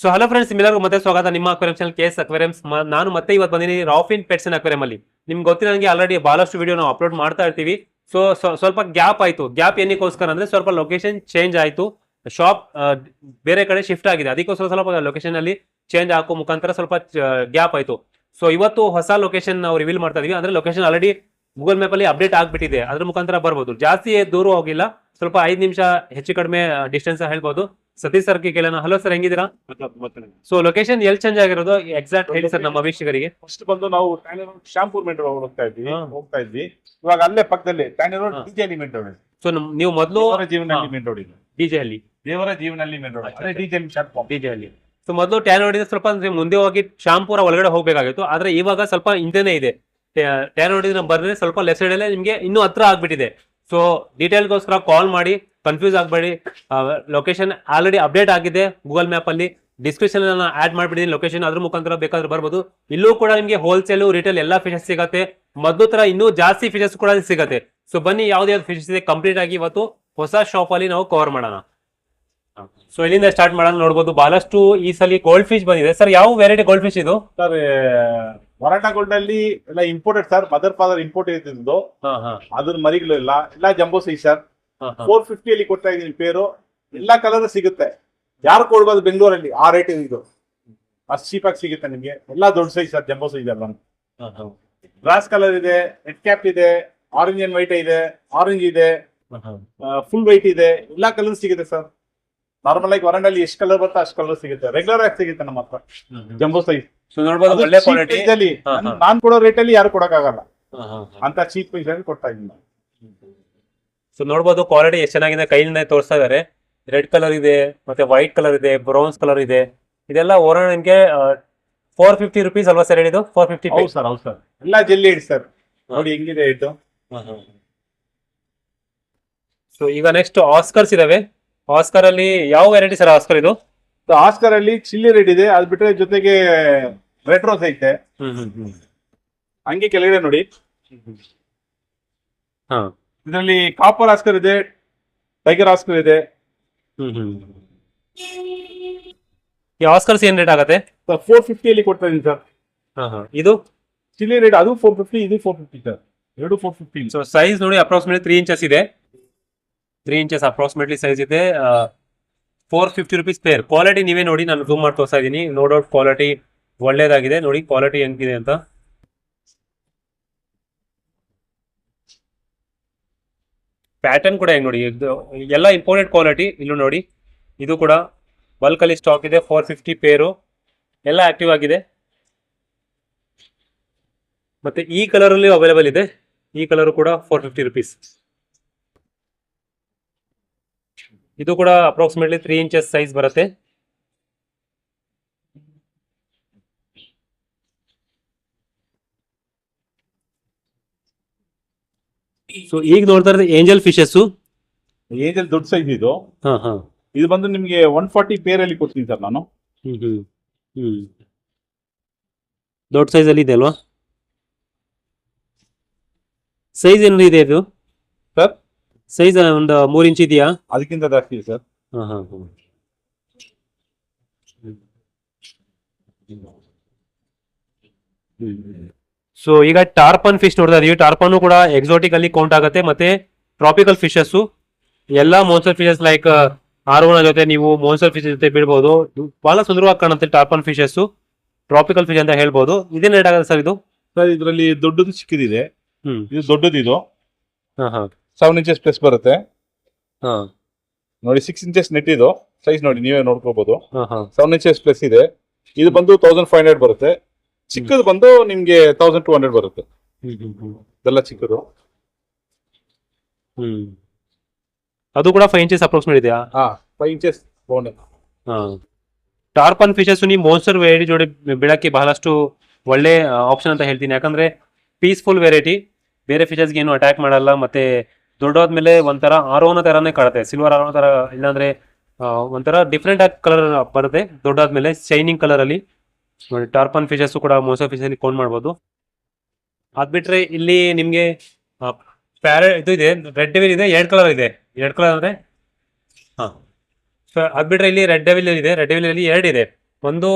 So hello friends ನಿಮ್ಮೆಲ್ಲರಿಗೂ ಮತ್ತೆ ಸ್ವಾಗತ. ನಿಮ್ಮ aquarium channel K S aquariums ನಾನು ಮತ್ತೆ ಇವತ್ತು ಬಂದಿದ್ದೀನಿ ರಾಫಿನ್ ಪೆಟ್ಸ್ ಅಕ್ವೇರಿಯಂ ಅಲ್ಲಿ. ನಿಮ್ಗೆ ಗೊತ್ತಿರೋಂಗೆ ಆಲ್ರೆಡಿ ಬಹಳಷ್ಟು ವಿಡಿಯೋ ನಾವು ಅಪ್ಲೋಡ್ ಮಾಡ್ತಾ ಇರ್ತೀವಿ. ಸೊ ಸ್ವಲ್ಪ ಗ್ಯಾಪ್ ಆಯಿತು. ಗ್ಯಾಪ್ ಏನಕ್ಕೋಸ್ಕರ ಅಂದರೆ ಸ್ವಲ್ಪ ಲೊಕೇಶನ್ ಚೇಂಜ್ ಆಯಿತು. ಶಾಪ್ ಬೇರೆ ಕಡೆ ಶಿಫ್ಟ್ ಆಗಿದೆ. ಅದಕ್ಕೋಸ್ಕರ ಸ್ವಲ್ಪ ಲೊಕೇಶನ್ ಅಲ್ಲಿ ಚೇಂಜ್ ಹಾಕೋ ಮುಖಾಂತರ ಸ್ವಲ್ಪ ಗ್ಯಾಪ್ ಆಯಿತು. ಸೊ ಇವತ್ತು ಹೊಸ ಲೊಕೇಶನ್ ನಾವು ರಿವೀಲ್ ಮಾಡ್ತಾ ಇದೀವಿ. ಅಂದರೆ ಲೊಕೇಶನ್ ಆಲ್ರೆಡಿ ಗೂಗಲ್ ಮ್ಯಾಪ್ ಅಲ್ಲಿ ಅಪ್ಡೇಟ್ ಆಗಿಬಿಟ್ಟಿದೆ. ಅದ್ರ ಮುಖಾಂತರ ಬರ್ಬೋದು. ಜಾಸ್ತಿ ದೂರ ಹೋಗಿಲ್ಲ. ಸ್ವಲ್ಪ ಐದು ನಿಮಿಷ ಹೆಚ್ಚು ಕಡಿಮೆ ಡಿಸ್ಟೆನ್ಸ್ ಹೇಳ್ಬೋದು. ಸತೀಶ್ ಸರ್ಗೆ ಕೇಳೋಣ. ಹಲೋ ಸರ್ ಹೆಂಗಿದ್ದೀರಾ? ಸೊ ಲೊಕೇಶನ್ ಎಲ್ಲಿ ಚೇಂಜ್ ಆಗಿರೋದು? ಎಕ್ಸಾಕ್ಟ್ ಹೇಳಿ ಸರ್ ನಮ್ಮ ವೀಕ್ಷಕರಿಗೆ. ಫಸ್ಟ್ ಬಂದು ನಾವು ಟ್ಯಾನಿ ರೋಡ್ ಶಾಂಪೂರ್ ಮೆಟ್ರೋ ಹೋಗ್ತಾ ಇದ್ವಿ. ಹೋಗ್ತಾ ಇದ್ವಿ. ಇವಾಗ ಅಲ್ಲೇ ಪಕ್ಕದಲ್ಲಿ Tannery Road. DJ element road. So ನೀವು ಮೊದಲು ದೇವರ ಜೀವನಲ್ಲಿ ಮೇನ್ ರೋಡ್ ಇದೆ. ಡಿಜೆ ಅಲ್ಲಿ ದೇವರ ಜೀವನಲ್ಲಿ ಮೇನ್ ರೋಡ್. ಅದೇ ಡಿಜೆ ಶಾರ್ಟ್ ಡಿಜೆ ಅಲ್ಲಿ ಸೊ ಮೊದಲು ಟ್ಯಾನ್ ನೋಡಿದ್ರೆ ಸ್ವಲ್ಪ ಮುಂದೆ ಹೋಗಿ ಶಾಂಪುರ ಒಳಗಡೆ ಹೋಗ್ಬೇಕಾಗಿತ್ತು. ಆದ್ರೆ ಇವಾಗ ಸ್ವಲ್ಪ ಹಿಂದೆನೇ ಇದೆ. ಟ್ಯಾನ್ ಹೊಡಿದ್ರೆ ಬಂದ್ರೆ ಸ್ವಲ್ಪ ಲೆಫ್ಟ್ ಸೈಡ್ ಅಲ್ಲೇ ನಿಮ್ಗೆ ಇನ್ನೂ ಹತ್ರ ಆಗ್ಬಿಟ್ಟಿದೆ. ಸೊ ಡೀಟೇಲ್ಗೋಸ್ಕರ ಕಾಲ್ ಮಾಡಿ ಕನ್ಫ್ಯೂಸ್ ಆಗಬೇಡಿ. ಲೊಕೇಶನ್ ಆಲ್ರೆಡಿ ಅಪ್ಡೇಟ್ ಆಗಿದೆ ಗೂಗಲ್ ಮ್ಯಾಪ್ ಅಲ್ಲಿ. ಡಿಸ್ಕ್ರಿಪ್ಷನ್ ಆ್ಯಡ್ ಮಾಡಿಬಿಟ್ಟಿದ್ದೀನಿ ಲೊಕೇಶನ್ ಅದ್ರ ಮುಖಾಂತರ ಬೇಕಾದ್ರೆ ಬರ್ಬೋದು. ಇಲ್ಲೂ ಕೂಡ ನಿಮಗೆ ಹೋಲ್ಸೇಲು ರಿಟೇಲ್ ಎಲ್ಲ ಫಿಶಸ್ ಸಿಗುತ್ತೆ. ಮೊದಲು ಥರ ಇನ್ನೂ ಜಾಸ್ತಿ ಫಿಶಸ್ ಕೂಡ ಸಿಗುತ್ತೆ. ಸೊ ಬನ್ನಿ ಯಾವ್ದು ಯಾವ್ದು ಫಿಶಸ್ ಇದೆ ಕಂಪ್ಲೀಟ್ ಆಗಿ ಇವತ್ತು ಹೊಸ ಶಾಪ್ ಅಲ್ಲಿ ನಾವು ಕವರ್ ಮಾಡೋಣ. ಸೊ ಇಲ್ಲಿಂದ ಸ್ಟಾರ್ಟ್ ಮಾಡೋಣ, ನೋಡ್ಬೋದು. ಬಹಳಷ್ಟು ಈ ಸಲ ಗೋಲ್ಡ್ ಫಿಶ್ ಬಂದಿದೆ. ಸರ್ ಯಾವ ವೆರೈಟಿ ಗೋಲ್ಡ್ ಫಿಶ್ ಇದು? ಸರ್ ವರಾಟ ಗೋಲ್ಡ್ ಅಲ್ಲಿ ಎಲ್ಲ imported sir mother father import ಇದ್ದು ಅದನ್ನ ಮರಿಗಳು ಇಲ್ಲ. ಎಲ್ಲ jumbo size sir four fifty ಅಲ್ಲಿ ಕೊಡ್ತಾ ಇದೀನಿ ಪೇರು ಎಲ್ಲಾ ಕಲರ್ ಸಿಗುತ್ತೆ. ಯಾರು ಕೊಡ್ಬೋದು ಬೆಂಗಳೂರಲ್ಲಿ? ಆ ರೇಟ್ ಇದು. ಅಷ್ಟು ಚೀಪ್ ಆಗಿ ಸಿಗುತ್ತೆ ನಿಮ್ಗೆ. ಎಲ್ಲಾ ದೊಡ್ಡ ಸೈಜ್ ಸರ್ ಜಂಬೋ ಸೈಜ್ ಅಲ್ಲ ಗ್ರಾಸ್ ಕಲರ್ ಇದೆ ರೆಡ್ ಕ್ಯಾಪ್ ಇದೆ ಆರೆಂಜ್ ಅಂಡ್ ವೈಟ್ ಇದೆ ಆರೆಂಜ್ ಇದೆ ಫುಲ್ ವೈಟ್ ಇದೆ. ಎಲ್ಲಾ ಕಲರ್ ಸಿಗುತ್ತೆ ಸರ್ ನಾರ್ಮಲ್ ಆಗಿ ವರಂಡಲ್ಲಿ ಎಷ್ಟು ಕಲರ್ ಬರುತ್ತೆ ಅಷ್ಟು ಕಲರ್ ಸಿಗುತ್ತೆ. ರೆಗ್ಯುಲರ್ ಆಗಿ ಸಿಗುತ್ತೆ ನಮ್ಮ ಹತ್ರ. ಜಂಬೋ ಸೈಜ್ ಸೊ ನೋಡ್ಬೋದು ಒಳ್ಳೆ ಕ್ವಾಲಿಟಿ. ನಾನ್ ಕೊಡೋ ರೇಟ್ ಅಲ್ಲಿ ಯಾರು ಕೊಡಕ್ಕಾಗಲ್ಲ. ಅಂತ ಚೀಪ್ ಪ್ರೈಸ್ ಅಲ್ಲಿ ಕೊಡ್ತಾ ಇದ್ದೀನಿ ಸೊ ನೋಡ್ಬೋದು ಕ್ವಾಲಿಟಿ ಎಷ್ಟು ಚೆನ್ನಾಗಿದೆ ಕೈಯಿಂದ ತೋರಿಸ್ತಾ ಇದಾರೆ. ರೆಡ್ ಕಲರ್ ಇದೆ ಮತ್ತೆ ವೈಟ್ ಕಲರ್ ಇದೆ ಬ್ರೌನ್ಸ್ ಕಲರ್ ಇದೆ. ಇದೆಲ್ಲ ಓವರ್ ನಿಮ್ಗೆ ಫೋರ್ ಫಿಫ್ಟಿ ರುಪೀಸ್ ಅಲ್ವಾ ಸರ್ ಹೇಳಿದ್ದು? ಫೋರ್ ಫಿಫ್ಟಿ ಹೌದು ಸರ್ ಹೌದು ಸರ್ ಎಲ್ಲ ಜಲ್ಲಿ ಇಡಿ ಸರ್ ನೋಡಿ ಹೆಂಗಿದೆ ಇದು. ಸೊ ಈಗ ನೆಕ್ಸ್ಟ್ ಆಸ್ಕರ್ಸ್ ಇದಾವೆ. ಆಸ್ಕರ್ ಅಲ್ಲಿ ಯಾವ ವೆರೈಟಿ ಸರ್ ಆಸ್ಕರ್ ಇದು? ಆಸ್ಕರ್ ಅಲ್ಲಿ ಚಿಲ್ಲಿ ರೆಡ್ ಇದೆ. ಅದ್ ಬಿಟ್ರೆ ಜೊತೆಗೆ ರೆಡ್ ರೋಸ್ ಐತೆ ಹಂಗೆ ಕೆಳಗಡೆ ನೋಡಿ. ಹಾ. ಇದರಲ್ಲಿ ಕಾಪರ್ ಆಸ್ಕರ್ ಇದೆ ಟೈಗರ್ ಆಸ್ಕರ್ ಇದೆ. ಈ ಆಸ್ಕರ್ಸ್ ಏನ್ ರೇಟ್ ಆಗತ್ತೆ? ಫೋರ್ ಫಿಫ್ಟಿಯಲ್ಲಿ ಕೊಡ್ತಾ ಇದೀನಿ ಸರ್. ಹಾ ಹಾ. ಇದು? ಚಿಲ್ಲಿ ರೇಟ್ ಅದು ಫೋರ್ ಫಿಫ್ಟಿ ಇದು ಫೋರ್ ಫಿಫ್ಟಿ ಸರ್. ಎರಡು ಫೋರ್ ಫಿಫ್ಟಿ ಸೊ ಸೈಜ್ ನೋಡಿ ಅಪ್ರಾಕ್ಸಿಮೇಟ್ಲಿ ತ್ರೀ ಇಂಚಸ್ ಇದೆ. ತ್ರೀ ಇಂಚಸ್ ಅಪ್ರಾಕ್ಸಿಮೇಟ್ಲಿ ಸೈಜ್ ಇದೆ. Four fifty rupees pair quality ನೀವೇ ನೋಡಿ ನಾನು ಜೂಮ್ ಮಾಡಿ ತೋರಿಸ್ತಾ ಇದ್ದೀನಿ ನೋ ಡೌಟ್ ಕ್ವಾಲಿಟಿ ಒಳ್ಳೇದಾಗಿದೆ. ನೋಡಿ ಕ್ವಾಲಿಟಿ ಹೆಂಗಿದೆ ಅಂತ. ಪ್ಯಾಟರ್ನ್ ಕೂಡ ಹೆಂಗ್ ನೋಡಿ? ಎಲ್ಲ ಇಂಪಾರ್ಟೆಂಟ್ ಕ್ವಾಲಿಟಿ ಇಲ್ಲೂ ನೋಡಿ, ಇದು ಕೂಡ ಬಲ್ಕಲ್ಲಿ ಸ್ಟಾಕ್ ಇದೆ. ಫೋರ್ ಫಿಫ್ಟಿ ಪೇರು ಎಲ್ಲ ಆಕ್ಟಿವ್ ಆಗಿದೆ. ಮತ್ತೆ ಈ ಕಲರ್ ಅಲ್ಲಿ ಅವೈಲೇಬಲ್ ಇದೆ. ಈ ಕಲರ್ ಕೂಡ ಫೋರ್ ಫಿಫ್ಟಿ ರುಪೀಸ್ ಇದು ಕೂಡ ಅಪ್ರಾಕ್ಸಿಮೇಟ್ಲಿ ತ್ರೀ ಇಂಚಸ್ ಸೈಜ್ ಬರುತ್ತೆ. ಸೊ ಈಗ ನೋಡ್ತಾ ಇರೋದು ಏಂಜಲ್ ಫಿಶಸ್ ಏಂಜಲ್ ದೊಡ್ಡ ಸೈಜ್ ಇದು. ಹಾ ಹಾ. ಇದು ಬಂದು ನಿಮ್ಗೆ ಒನ್ ಫಾರ್ಟಿ ಪೇರ್ ಅಲ್ಲಿ ಕೊಡ್ತೀನಿ ಸರ್ ನಾನು. ಹ್ಮ್ ಹ್ಮ್ ಹ್ಮ್. ದೊಡ್ಡ ಸೈಜ್ ಅಲ್ಲಿ ಇದೆ ಅಲ್ವಾ? ಸೈಜ್ ಏನಾದ್ರು ಇದೆ ಇದು? ಸರ್ ಸೈಜ್ ಒಂದು ಮೂರ್ ಇಂಚ್ ಇದೆಯಾ? ಅದಕ್ಕಿಂತ ಜಾಸ್ತಿ ಇದೆ ಸರ್ ಹಾ ಹಾ ಸೊ ಈಗ ಟಾರ್ಪನ್ ಫಿಶ್ ನೋಡ್ತಾ ಇದೀವಿ. ಟಾರ್ಪನ್ ಕೂಡ ಎಕ್ಸಾಟಿಕ್ ಅಲ್ಲಿ ಕೌಂಟ್ ಆಗುತ್ತೆ. ಮತ್ತೆ ಟ್ರಾಪಿಕಲ್ ಫಿಶಸ್ ಎಲ್ಲಾ ಮೋನ್ಸರ್ ಫಿಶಸ್ ಲೈಕ್ ಆರೋನ ಜೊತೆ ನೀವು ಮೋನ್ಸರ್ ಫಿಶ್ ಜೊತೆ ಬಿಡ್ಬೋದು. ಬಹಳ ಸುಂದರವಾಗಿ ಕಾಣುತ್ತೆ ಟಾರ್ಪನ್ ಫಿಶಸ್ ಟ್ರಾಪಿಕಲ್ ಫಿಶ್ ಅಂತ ಹೇಳ್ಬಹುದು ಇದೇನ್ ರೇಟ್ ಆಗುತ್ತೆ ಸರ್ ಇದು? ಸರ್ ಇದರಲ್ಲಿ ದೊಡ್ಡದು ಚಿಕ್ಕದಿದೆ. ಹ್ಮ್. ಇದು ದೊಡ್ಡದು ಇದು ಹಾ ಹಾ. ಸೆವೆನ್ ಇಂಚಸ್ ಪ್ಲಸ್ ಬರುತ್ತೆ. ಹಾ. ನೋಡಿ ಸಿಕ್ಸ್ ಇಂಚಸ್ ನೆಟ್ ಇದು. ಸೈಜ್ ನೋಡಿ ನೀವೇ ನೋಡ್ಕೋಬಹುದು ಹಾ ಹಾ. ಸೆವೆನ್ ಇಂಚಸ್ ಪ್ಲಸ್ ಇದೆ. ಇದು ಬಂದು ತೌಸಂಡ್ ಫೈವ್ ಹಂಡ್ರೆಡ್ ಬರುತ್ತೆ. ಚಿಕ್ಕದು ಬಂದು ನಿಮ್ಗೆ ತೌಸಂಡ್ ಟೂ ಹಂಡ್ರೆಡ್ ಬರುತ್ತೆ. ಇದೆಲ್ಲ ಚಿಕ್ಕದು. ಹ್ಮ್. ಅದು ಕೂಡ ಫೈವ್ ಇಂಚಸ್ ಅಪ್ರೋಕ್ಸಿಮೇಟ್ ಇದೆಯಾ? ಹಾ five inches bone tarpon features ನೀವು ಮೋನ್ಸ್ಟರ್ ವೆರೈಟಿ ಜೋಡಿ ಬಿಡಕ್ಕೆ ಬಹಳಷ್ಟು ಒಳ್ಳೆ ಆಪ್ಷನ್ ಅಂತ ಹೇಳ್ತೀನಿ. ಯಾಕಂದ್ರೆ ಪೀಸ್ಫುಲ್ ವೆರೈಟಿ ಬೇರೆ ಫಿಶಸ್ಗೆ ಏನು ಅಟ್ಯಾಕ್ ಮಾಡಲ್ಲ. ಮತ್ತೆ ದೊಡ್ಡಾದ್ಮೇಲೆ ಒಂಥರ ಆರೋನ ತರನೇ ಕಾಣುತ್ತೆ. ಸಿಲ್ವರ್ ಆರೋನ ತರ ಇಲ್ಲಾಂದ್ರೆ ಒಂಥರ ಡಿಫ್ರೆಂಟ್ ಆಗಿ ಕಲರ್ ಬರುತ್ತೆ. ದೊಡ್ಡಾದ್ಮೇಲೆ ಶೈನಿಂಗ್ ಕಲರ್ ಅಲ್ಲಿ. ನೋಡಿ ಟಾರ್ಪನ್ ಫಿಶಸ್ ಕೂಡ ಮೋಸ ಫಿಶ್ ಕೋನ್ ಕೌಂಟ್ ಮಾಡ್ಬೋದು. ಅದ್ಬಿಟ್ರೆ ಇಲ್ಲಿ ನಿಮ್ಗೆ ಪ್ಯಾರ ಇದು ಇದೆ ರೆಡ್ ಡೆವಿಲ್ ಇದೆ ಎರಡು ಕಲರ್ ಇದೆ. ಎರಡು ಕಲರ್ ಅಂದ್ರೆ ಹಾ. ಸೊ ಅದ್ಬಿಟ್ರೆ ಇಲ್ಲಿ ರೆಡ್ ಡೆವಿಲ್ ಇದೆ ರೆಡ್ ಡೆವಿಲ್ ಅಲ್ಲಿ ಎರಡು ಇದೆ. ಒಂದು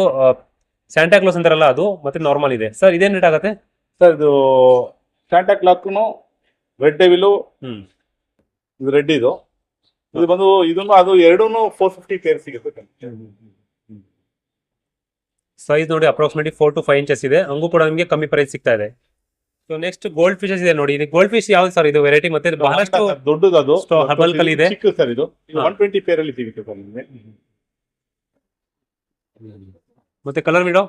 ಸ್ಯಾಂಟಾ ಕ್ಲಾಸ್ ಅಂತಾರಲ್ಲ ಅದು ಮತ್ತೆ ನಾರ್ಮಲ್ ಇದೆ. ಸರ್ ಇದೇನ್ ರೇಟ್ ಆಗುತ್ತೆ? ಸರ್ ಇದು ಸ್ಯಾಂಟಾ ಕ್ಲಾಕ್ನು ರೆಡ್ ಡೆವಿಲು ಇದು ರೆಡ್ ಇದು. ಇದು ಬಂದು ಇದನ್ನು ಅದು ಎರಡೂ ಫೋರ್ ಫಿಫ್ಟಿ ಪೇರ್ ಸಿಗುತ್ತೆ. ಸೈಜ್ ನೋಡಿ approximately four to five inches ಇದೆ. ಹಂಗೂ ಕೂಡ ನಿಮಗೆ ಕಮ್ಮಿ ಪ್ರೈಸ್ ಸಿಗ್ತಾ ಇದೆ. ಸೊ ನೆಕ್ಸ್ಟ್ ಗೋಲ್ಡ್ ಫಿಶಸ್ ಇದೆ ನೋಡಿ. ಗೋಲ್ಡ್ ಫಿಶ್ ಯಾವ್ದು ಸರ್ ಇದು ವೆರೈಟಿ ಮತ್ತೆ ಬಹಳಷ್ಟು ದೊಡ್ಡದು ಅದು. ಕಲ್ ಇದೆ. ಚಿಕ್ಕ ಸರ್ ಇದು. ಒನ್ ಟ್ವೆಂಟಿ ಪೇರ್ ಅಲ್ಲಿ ಸಿಗುತ್ತೆ ಮತ್ತೆ colour widow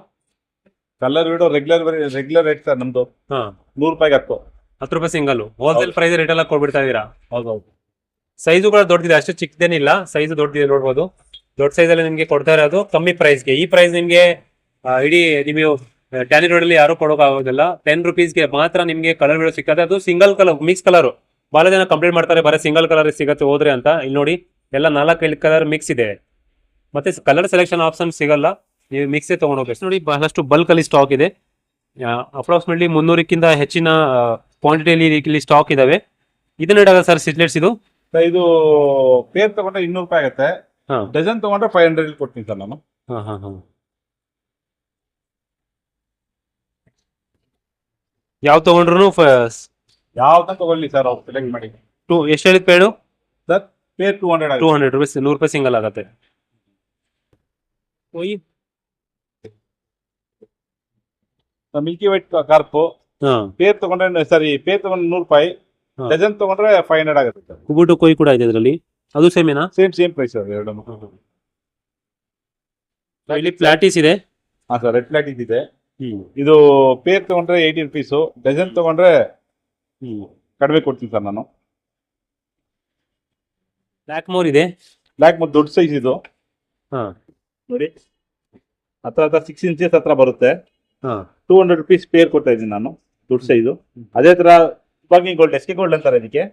colour widow regular regular rate sir ನಮ್ದು. ಹಾ. ನೂರು ರೂಪಾಯಿಗೆ ಹತ್ತು. ಹತ್ತು ರೂಪಾಯಿ ಸಿಂಗಲ್ ಹೋಲ್ಸೇಲ್ ಪ್ರೈಸ್ ರೇಟ್ ಎಲ್ಲ ಕೊಡ್ಬಿಡ್ತಾ ಇದೀರಾ? ಹೌದೌದು ಸೈಜು ಕೂಡ ದೊಡ್ಡದಿದೆ ಅಷ್ಟು ಚಿಕ್ಕದೇನಿಲ್ಲ. ಸೈಜ್ ದೊಡ್ಡದಿದೆ ನೋಡ್ಬೋದು. ದೊಡ್ಡ ಸೈಜ್ ಅಲ್ಲಿ ನಿಮಗೆ ಕೊಡ್ತಾ ಇರೋದು. ಕಮ್ಮಿ ಪ್ರೈಸ್ಗೆ ಈ ಪ್ರೈಸ್ ನಿಮಗೆ ಇಡೀ ನೀವು ಟ್ಯಾನಿ ರೋಡ್ ಅಲ್ಲಿ ಯಾರು ಕೊಡೋಕೆ ಆಗೋದಿಲ್ಲ. ಟೆನ್ ರುಪೀಸ್ಗೆ ಮಾತ್ರ ನಿಮಗೆ ಕಲರ್ ವಿಡೋ ಸಿಕ್ಕತ್ತೆ. ಅದು ಸಿಂಗಲ್ ಕಲರ್ ಮಿಕ್ಸ್ ಕಲರ್ ಬಹಳ ಜನ ಕಂಪ್ಲೇಂಟ್ ಮಾಡ್ತಾರೆ ಬರೀ ಸಿಂಗಲ್ ಕಲರ್ ಸಿಗುತ್ತೆ ಹೋದ್ರೆ ಅಂತ. ಇಲ್ಲಿ ನೋಡಿ ಎಲ್ಲ ನಾಲ್ಕೈದು ಕಲರ್ ಮಿಕ್ಸ್ ಇದೆ. ಮತ್ತೆ ಕಲರ್ ಸೆಲೆಕ್ಷನ್ ಆಪ್ಷನ್ ಸಿಗಲ್ಲ. ನೀವು ಮಿಕ್ಸೇ ತಗೊಂಡೋಗ್ಬೇಕು ನೋಡಿ ಬಹಳಷ್ಟು ಬಲ್ಕ್ ಅಲ್ಲಿ ಸ್ಟಾಕ್ ಇದೆ. ಅಪ್ರಾಕ್ಸಿಮೇಟ್ಲಿ ಮುನ್ನೂರಕ್ಕಿಂತ ಹೆಚ್ಚಿನ ಕ್ವಾಂಟಿಟಿಯಲ್ಲಿ ಇಲ್ಲಿ ಸ್ಟಾಕ್ ಇದಾವೆ. ಇದನ್ನ ಸರ್ ಸಿಟ್ಲೆಟ್ಸ್ ಇದು. ಇದು ಪೇರ್ ತಗೊಂಡ್ರೆ ಇನ್ನೂರು ರೂಪಾಯಿ ಆಗುತ್ತೆ. ಡಜನ್ ತಗೊಂಡ್ರೆ ಫೈವ್ ಹಂಡ್ರೆಡ್ ಕೊಡ್ತೀನಿ ಸರ್ ನಾನು ಹಾ ಹಾ ಹಾ ಯಾವ ತಗೊಂಡ್ರು ಯಾವ್ದನ್ನ ತಗೊಳ್ಳಿ ಸರ್ ಅವ್ರು ಸೆಲೆಕ್ಟ್ ಮಾಡಿ. ಟೂ ಎಷ್ಟು ಹೇಳಿದ್ ಪೇಡು sir pair two hundred two ಆಗುತ್ತೆ ಹಂಡ್ರೆಡ್ ರುಪೀಸ್ ನೂರು ರೂಪಾಯಿ ಸಿಂಗಲ್ ಆಗತ್ತೆ. ಮಿಲ್ಕಿ ವೈಟ್ ಕಾರ್ಪು ಹಾ. ಪೇರ್ ತಗೊಂಡ್ರೆ ಸರಿ ಪೇರ್ ತಗೊಂಡ್ರೆ ನೂರು ರೂಪಾಯಿ. ಡಜನ್ ತಗೊಂಡ್ರೆ ಫೈವ್ ಹಂಡ್ರೆಡ್ ಆಗುತ್ತೆ ಸರ್. ಕುಬುಟು ಕೊಯ್ ಕೂಡ ಇದೆ ಇದರಲ್ಲಿ ಅದು ಸೇಮೇನಾ ಸೇಮ್ ಸೇಮ್ ಪ್ರೈಸ್ ಸರ್ ಎರಡು ಇಲ್ಲಿ ಪ್ಲಾಟಿಸ್ ಇದೆ. ಹಾ ಸರ್ ರೆಡ್ ಪ್ಲಾಟಿಸ್ ಇದೆ. ಇದು ಪೇರ್ ತಗೊಂಡ್ರೆ ಏಯ್ಟಿ ರುಪೀಸು ಡಜನ್ ತಗೊಂಡ್ರೆ ಕಡಿಮೆ ಕೊಡ್ತೀನಿ ಸರ್ ನಾನು. ಬ್ಲ್ಯಾಕ್ ಮೋರ್ ಇದೆ. ಬ್ಲ್ಯಾಕ್ ಮೋರ್ ದೊಡ್ಡ ಸೈಜ್ ಇದು. ಹಾ. ನೋಡಿ. ಹತ್ರ ಹತ್ರ ಸಿಕ್ಸ್ ಇಂಚಸ್ ಹತ್ರ ಬರುತ್ತೆ. ಹಾ. ಟೂ ಹಂಡ್ರೆಡ್ ರುಪೀಸ್ ಪೇರ್ ಕೊಡ್ತಾ ಇದ್ದೀನಿ ನಾನು ದೊಡ್ಡ ಸೈಜು ಅದೇ ತರ ಬಾಗಿ ಗೋಲ್ಡ್ ಎಸ್ಕೆ ಗೋಲ್ಡ್ ಅಂತಾರೆ ಇದಕ್ಕೆ.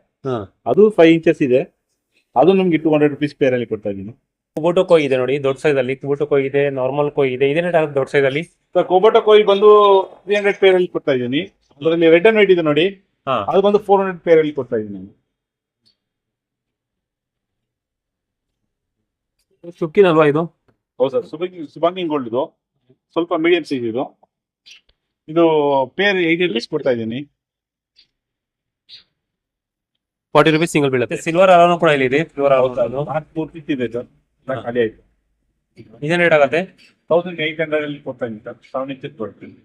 ಅದು ಫೈವ್ ಇಂಚಸ್ ಇದೆ. ಅದು ನಿಮ್ಗೆ ಟೂ ಹಂಡ್ರೆಡ್ ರುಪೀಸ್ ಪೇರಲ್ಲಿ ಕೊಡ್ತಾ ಇದ್ದೀನಿ. ಕುಬುಟು ಕೊಯ್ ಇದೆ ನೋಡಿ ದೊಡ್ಡ ಸೈಜ್ ಅಲ್ಲಿ ಕುಬೋಟೋ ಕೊಯ್ ಇದೆ ನಾರ್ಮಲ್ ಕೊಯ್ ಇದೆ ಇದೇನೇ ದೊಡ್ಡ ಸೈಜ್ ಅಲ್ಲಿ? ಸರ್ ಕೋಯ್ ಕೊಯ್ ಬಂದು ತ್ರೀ ಹಂಡ್ರೆಡ್ ಪೇರ್ ಅಲ್ಲಿ ಕೊಡ್ತಾ ಇದ್ದೀನಿ. ಅದರಲ್ಲಿ ರೆಡ್ ಅಂಡ್ ವೈಟ್ ಇದೆ ನೋಡಿ. ಹಾ. ಅದು ಬಂದು ಫೋರ್ ಹಂಡ್ರೆಡ್ ಪೇರ್ ಅಲ್ಲಿ ಕೊಡ್ತಾ ಇದ್ದೀನಿ. ಚುಕ್ಕಿನಲ್ವಾ ಇದು? ಹೌದು ಸರ್ ಸುಬಂಗಿ ಸುಬಂಗಿಂಗ್ ಗೋಲ್ಡ್ ಇದು. ಸ್ವಲ್ಪ ಮೀಡಿಯಂ ಸೈಜ್ ಇದು. ಇದು ಪೇರ್ ಏಯ್ಟಿ ರುಪೀಸ್ ಕೊಡ್ತಾ ಇದ್ದೀನಿ. ಫಾರ್ಟಿ ರುಪೀಸ್ ಸಿಂಗಲ್ ಬೀಳುತ್ತೆ. ಸಿಲ್ವರ್ ಅಲಾನು ಕೂಡ ಇಲ್ಲಿ ಇದೆ. ಸಿಲ್ವರ್ ಅಲಾನು ನಾಲ್ಕು ಮೂರು ಪೀಸ್ ಇದೆ ಸರ್. ಹಾ. ಖಾಲಿ ಆಯ್ತು ಇದೇನ್ ರೇಟ್ ಆಗತ್ತೆ? ತೌಸಂಡ್ ಏಯ್ಟ್ ಹಂಡ್ರೆಡ್ ಅಲ್ಲಿ ಕೊಡ್ತಾ ಇದ್ದೀನಿ ಸರ್. ಸೆವೆನ್ ಇಂಚಸ್ ಕೊಡ್ತೀನಿ.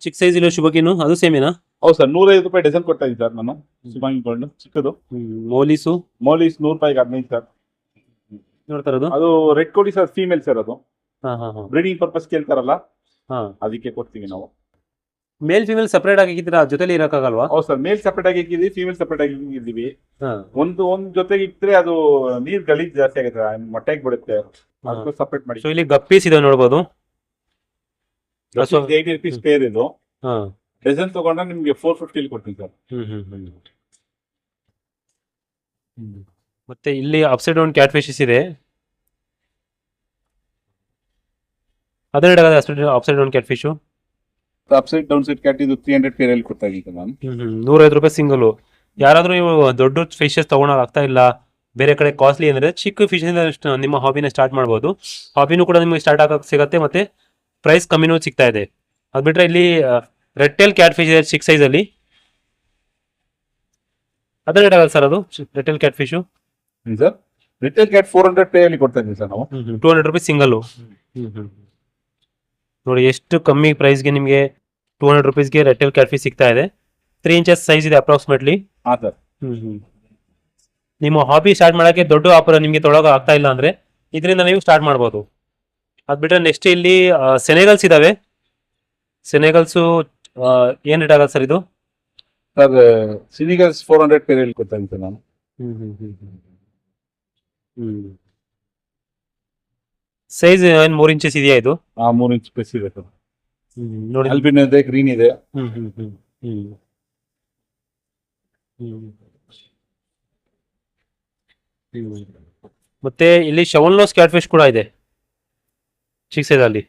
ಚಿಕ್ಕ ಸೈಜ್ ಇಲ್ಲ ಶುಭಕಿನು ಅದು ಸೇಮೇನಾ ಹೌದು ಸರ್ ನೂರೈದು ರೂಪಾಯಿ ಡಜನ್ ಕೊಡ್ತಾ ಇದ್ದೀನಿ ಸರ್ ನಾನು ಸುಬಂಗಿ ಗೋಲ್ಡ್ ಚಿಕ್ಕದು. ಮೋಲಿಸು ಮೋಲಿಸ್ ನೂರು ರೂಪಾಯಿಗೆ ಹದಿನೈದು ಸರ್. ನೋಡ್ತಾ ಇರೋದು? ಅದು ರೆಡ್ ಕೋಡಿ ಸರ್ ಫೀಮೇಲ್ ಸರ್ ಅದು. ಹಾ ಹಾ ಹಾ. ಬ್ರೀಡಿಂಗ್ ಪರ್ಪಸ್ ಕೇಳ್ತಾರಲ್ಲ ಹಾ. ಅದಕ್ಕೆ ಕೊಡ್ತೀವಿ ನಾವು. ಮೇಲ್ ಫಿಮೇಲ್ ಸಪರೇಟ್ ಆಗಿ ಇಕ್ಕಿದ್ರೆ ಜೊತೆಲಿ ಇರಕ್ಕಾಗಲ್ವಾ? ಹೌದು ಸರ್ ಮೇಲ್ ಸಪರೇಟ್ ಆಗಿ ಇಕ್ಕಿದ್ವಿ ಫೀಮೇಲ್ ಸಪರೇಟ್ ಆಗಿ ಇದ್ದೀವಿ ಒಂದು ಒಂದ್ ಜೊತೆಗೆ ಇಟ್ಟರೆ ಅದು ನೀರ್ ಗಲೀಜ್ ಜಾಸ್ತಿ ಆಗುತ್ತೆ ಮೊಟ್ಟೆಗೆ ಬಿಡುತ್ತೆ. ಅದಕ್ಕೆ ಸಪರೇಟ್ ಮಾಡಿ. ಸೊ ಇಲ್ಲಿ ಗಪ್ಪೀಸ್ ಇದೆ ನೋಡ್ಬೋದು? ಏಯ್ಟಿ ರುಪೀಸ್ ಪೇರ್ ಇದು ಹಾ. ಡಜನ್ ತಗೊಂಡ್ರೆ ನಿಮ್ಗೆ ಫೋರ್ ಫಿಫ್ಟಿಲಿ ಕೊಡ್ತೀನಿ ಸರ್. ಹ್ಮ್ ಹ್ಮ್. ಮತ್ತೆ ಇಲ್ಲಿ ಅಪ್ಸೈಡ್ ಡೌನ್ ಕ್ಯಾಟ್ ಫಿಶಸ್ ಇದೆ. ಅದೇ upside down cat fish upside down side cat ಇದು ತ್ರೀ ಹಂಡ್ರೆಡ್ ಪೇರ್ ಅಲ್ಲಿ ಕೊಡ್ತಾ ಇದ್ದೀನಿ ನಾನು ನೂರೈದು ರೂಪಾಯಿ ಸಿಂಗಲ್ ಯಾರಾದ್ರೂ ನೀವು ದೊಡ್ಡ ಫಿಶಸ್ ತಗೊಳಕ್ ಆಗ್ತಾ ಇಲ್ಲ ಬೇರೆ ಕಡೆ ಕಾಸ್ಟ್ಲಿ ಅಂದ್ರೆ ಚಿಕ್ಕ ಫಿಶ್ ನಿಮ್ಮ ಹಾಬಿನ ಸ್ಟಾರ್ಟ್ ಮಾಡ್ಬೋದು. ಹಾಬಿನೂ ಕೂಡ ನಿಮಗೆ ಸ್ಟಾರ್ಟ್ ಆಗಕ್ಕೆ ಸಿಗತ್ತೆ ಮತ್ತೆ ಪ್ರೈಸ್ ಕಮ್ಮಿನೂ ಸಿಗ್ತಾ ಇದೆ. ಅದ್ ಬಿಟ್ರೆ ಇಲ್ಲಿ ರೆಡ್ ಟೇಲ್ ಕ್ಯಾಟ್ ಫಿಶ್ ಇದೆ ಚಿಕ್ಕ ಸೈಜ್ ಅಲ್ಲಿ. ಅದೇ ರೇಟ್ ಆಗಲ್ಲ ಸರ್ ಅದು red tail cat fish sir retail cat four hundred pair ಅಲ್ಲಿ ಕೊಡ್ತಾ ಇದ್ದೀವಿ ಸರ್ ನಾವು. ಟೂ ಹಂಡ್ರೆಡ್ ರುಪೀಸ್ ಸಿಂಗಲ್ಲು ನೋಡಿ ಎಷ್ಟು ಕಮ್ಮಿ ಪ್ರೈಸ್ಗೆ ನಿಮಗೆ ಟೂ ಹಂಡ್ರೆಡ್ ರುಪೀಸ್ಗೆ ರೆಟೇಲ್ ಕ್ಯಾಟ್ಫಿಶ್ ಕ್ಯಾಟ್ ಸಿಗ್ತಾ ಇದೆ. ತ್ರೀ ಇಂಚಸ್ ಸೈಜ್ ಇದೆ ಅಪ್ರಾಕ್ಸಿಮೇಟ್ಲಿ ಹಾ ಸರ್ ನಿಮ್ಮ ಹಾಬಿ ಸ್ಟಾರ್ಟ್ ಮಾಡೋಕ್ಕೆ ದೊಡ್ಡ ಆಫರ್ ನಿಮಗೆ ತೊಡಗ ಆಗ್ತಾ ಇಲ್ಲ ಅಂದರೆ ಇದರಿಂದ ನೀವು ಸ್ಟಾರ್ಟ್ ಮಾಡ್ಬೋದು. ಅದು ಬಿಟ್ಟರೆ ನೆಕ್ಸ್ಟ್ ಇಲ್ಲಿ ಸೆನೆಗಲ್ಸ್ ಇದ್ದಾವೆ ಸೆನೆಗಲ್ಸು ಏನು ರೇಟ್ ಆಗತ್ತೆ ಸರ್ ಇದು? Sir senegals four hundred pair ನಾನು. ಹ್ಞೂ ಹ್ಞೂ ಹ್ಞೂ ನಾನು ಸೈಜ್ ಏನ್ ಮೂರ್ ಇಂಚಸ್ ಇದೆಯಾ ಇದು? ಆ ಮೂರು ಇಂಚ್ ಪ್ಲಸ್ ಇದೆ ಸರ್. ನೋಡಿ. ಅಲ್ಬಿನ್ ಇದೆ ಗ್ರೀನ್ ಇದೆ. ಹ್ಮ್ ಹ್ಮ್ ಹ್ಮ್ ಹ್ಮ್. ಮತ್ತೆ ಇಲ್ಲಿ ಶವಲ್ನೋಸ್ ಕ್ಯಾಟ್ ಫಿಶ್ ಕೂಡ ಇದೆ. ಚಿಕ್ಕ ಸೈಜ್ ಅಲ್ಲಿ.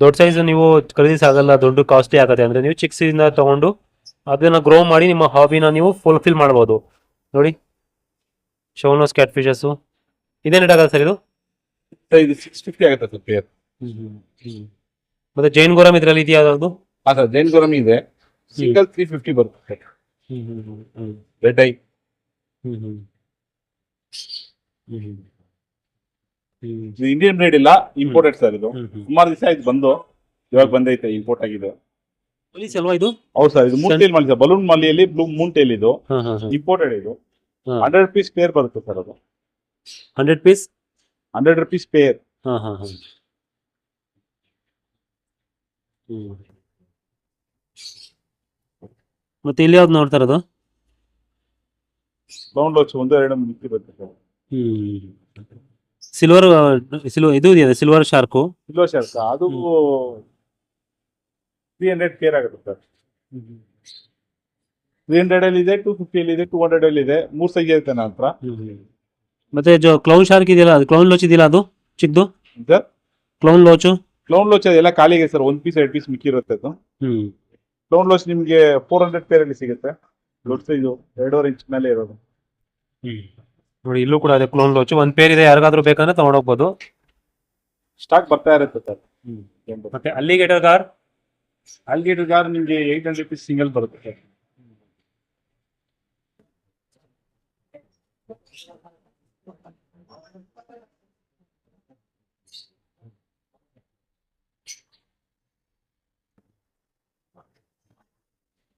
ದೊಡ್ಡ ಸೈಜ್ ನೀವು ಖರೀದಿಸಾಗಲ್ಲ ದೊಡ್ಡ ಕಾಸ್ಟ್ಲಿ ಆಗತ್ತೆ. ಅಂದ್ರೆ ನೀವು ಚಿಕ್ಕ ಸೈಜ್ ತಗೊಂಡು ಅದನ್ನ ಗ್ರೋ ಮಾಡಿ ನಿಮ್ಮ ಹಾಬಿನ ನೀವು ಫುಲ್ಫಿಲ್ ಮಾಡ್ಬೋದು. ನೋಡಿ. ಶೋನೋಸ್ ಕ್ಯಾಟ್ ಫಿಶಸ್ ಇದೇನು ರೇಟ್ ಆಗುತ್ತೆ ಸರ್ ಇದು? ಸರ್ ಇದು ಸಿಕ್ಸ್ ಫಿಫ್ಟಿ ಆಗುತ್ತೆ ಸರ್ ಪೇರ್ ಮತ್ತೆ ಜೈನ್ ಗೋರಮ್ ಇದ್ರಲ್ಲಿ ಇದೆಯಾ ಯಾವ್ದು? ಹಾ ಸರ್ ಜೈನ್ ಗೋರಮಿ ಇದೆ. ಸಿಂಗಲ್ ತ್ರೀ ಫಿಫ್ಟಿ ಬರುತ್ತೆ. ರೆಡ್ ಐ ಇದು ಇಂಡಿಯನ್ ಬ್ರೇಡ್ ಇಲ್ಲ ಇಂಪೋರ್ಟೆಡ್ ಸರ್ ಇದು. ಸುಮಾರು ದಿವಸ ಆಯ್ತು ಬಂದು. ಇವಾಗ ಬಂದೈತೆ ಇಂಪೋರ್ಟ್ ಆಗಿದೆ. ಪೊಲೀಸ್ ಅಲ್ವಾ ಇದು? ಹೌದು ಸರ್ ಇದು ಮೂನ್ ಟೈಲ್ ಮಾಡಿ ಸರ್ ಬಲೂನ್ ಮಲ್ಲಿಯಲ್ಲಿ ಬ್ಲೂ ಮೂನ್ ಟೈಲ್ ಇದು ಇಂಪೋರ್ಟೆಡ್ ಇದು. ಹಂಡ್ರೆಡ್ ಪೀಸ್ ಪೇರ್ ಬರುತ್ತೆ ಸರ್ ಅದು. Hundred piece hundred rupees pair ಹಾ ಹಾ ಹಾ. ಮತ್ತೆ ಇಲ್ಲಿ ಯಾವ್ದು ನೋಡ್ತಾರದು ರೌಂಡ್ ವಾಚ್ ಒಂದು ಎರಡು ಮಿಕ್ಕಿ ಸಿಲ್ವರ್ ಸಿಲ್ವರ್ ಇದು ಇದೆಯಾ ಸಿಲ್ವರ್ ಶಾರ್ಕು ಸಿಲ್ವರ್ ಶಾರ್ಕ್ ಅದು ತ್ರೀ ಹಂಡ್ರೆಡ್ ಕೇರ್ ಆಗುತ್ತೆ ಸರ್. ತ್ರೀ ಹಂಡ್ರೆಡ್ ಅಲ್ಲಿ ಇದೆ ಟೂ ಫಿಫ್ಟಿ ಅಲ್ಲಿ ಇದೆ ಟೂ ಹಂಡ್ರೆಡ್ ಅಲ್ಲಿ ಇದೆ ಮೂರ್ ಸೈಜ್ ಇರುತ್ತೆ ನನ್ನ ಹತ್ರ. ಮತ್ತೆ ಜೋ ಕ್ಲೌನ್ ಶಾರ್ಕ್ ಇದೆಯಲ್ಲ ಅದು ಕ್ಲೌನ್ ಲೋಚ್ ಇದೆಯಲ್ಲ ಅದು ಚಿಕ್ಕದು sir clown loach clown loach ಖಾಲಿ ಇದೆ ಸರ್ ಒಂದ್ ಪೀಸ್ ಎರಡು ಪೀಸ್ ಮಿಕ್ಕಿ ಇರುತ್ತೆ ಅದು. ಹ್ಮ್. ಕ್ಲೌನ್ ಲೋಚ್ ನಿಮ್ಗೆ ಫೋರ್ ಹಂಡ್ರೆಡ್ ಪೇರ್ ಅಲ್ಲಿ ಸಿಗುತ್ತೆ. ದೊಡ್ಡ ಸೈಜು ಎರಡೂವರೆ ಇಂಚ್ ಮೇಲೆ ಇರೋದು. ನೋಡಿ ಇಲ್ಲೂ ಕೂಡ ಅದೇ ಕ್ಲೋನ್ ಲೋಚ್ ಒಂದ್ ಪೇರ್ ಇದೆ ಯಾರಿಗಾದ್ರೂ ಬೇಕಂದ್ರೆ ತಗೊಂಡೋಗ್ಬೋದು. ಸ್ಟಾಕ್ ಬರ್ತಾ ಇರುತ್ತೆ ಸರ್. ಮತ್ತೆ ಅಲ್ಲಿಗೇಟರ್ ಕಾರ್ ಅಲ್ಲಿಗೆ ಕಾರ್ ನಿಮಗೆ ಏಟ್ ಹಂಡ್ರೆಡ್ ಪೀಸ್ ಸಿಂಗಲ್ ಬರುತ್ತೆ ಸರ್.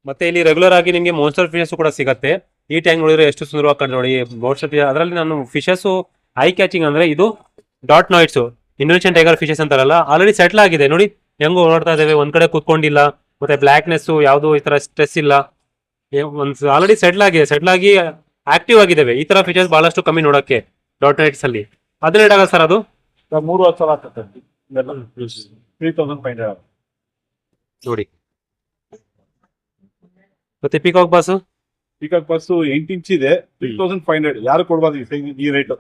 ಮತ್ತೆ ಇಲ್ಲಿ ರೆಗ್ಯುಲರ್ ಆಗಿ ನಿಮಗೆ ಮೋನ್ಸ್ಟರ್ ಫಿಶಸ್ ಕೂಡ ಸಿಗುತ್ತೆ. ಈ ಟ್ಯಾಂಕ್ ನೋಡಿದ್ರೆ ಎಷ್ಟು ಸುಂದರವಾಗಿ ಕಂಡು ನೋಡಿ ಮೋನ್ಸ್ಟರ್ ಫಿಶ್ ಅದರಲ್ಲಿ ನಾನು ಫಿಶಸ್ ಐ ಕ್ಯಾಚಿಂಗ್ ಅಂದ್ರೆ ಇದು datnoids Indonesian tiger fishes ಅಂತಾರಲ್ಲ ಆಲ್ರೆಡಿ ಸೆಟ್ಲ್ ಆಗಿದೆ. ನೋಡಿ ಹೆಂಗೋ ಓಡಾಡ್ತಾ ಇದಾವೆ ಒಂದ್ ಕಡೆ ಕೂತ್ಕೊಂಡಿಲ್ಲ ಮತ್ತೆ ಬ್ಲಾಕ್ನೆಸ್ ಯಾವುದು ಈ ತರ ಸ್ಟ್ರೆಸ್ ಇಲ್ಲ. ಒಂದ್ ಆಲ್ರೆಡಿ ಸೆಟ್ಲ್ ಆಗಿದೆ ಸೆಟ್ಲ್ ಆಗಿ ಆಕ್ಟಿವ್ ಆಗಿದ್ದಾವೆ. ಈ ತರ ಫಿಶಸ್ ಬಹಳಷ್ಟು ಕಮ್ಮಿ ನೋಡಕ್ಕೆ ಡಾಟ್ ನೈಟ್ಸ್ ಅಲ್ಲಿ. ಅದ್ರ ರೇಟ್ ಆಗಲ್ಲ ಸರ್ ಅದು ಮೂರು ವರ್ಷ ನೋಡಿ. ಮತ್ತೆ ಪಿಕಾಕ್ ಬಾಸು ಪಿಕಾಕ್ ಬಸ್ ಎಂಟು ಇಂಚ್ ಇದೆ. ಸಿಕ್ಸ್ ತೌಸಂಡ್ ಫೈವ್ ಹಂಡ್ರೆಡ್ ಯಾರು ಕೊಡ್ಬಾರ್ದು ಈ ರೇಟ್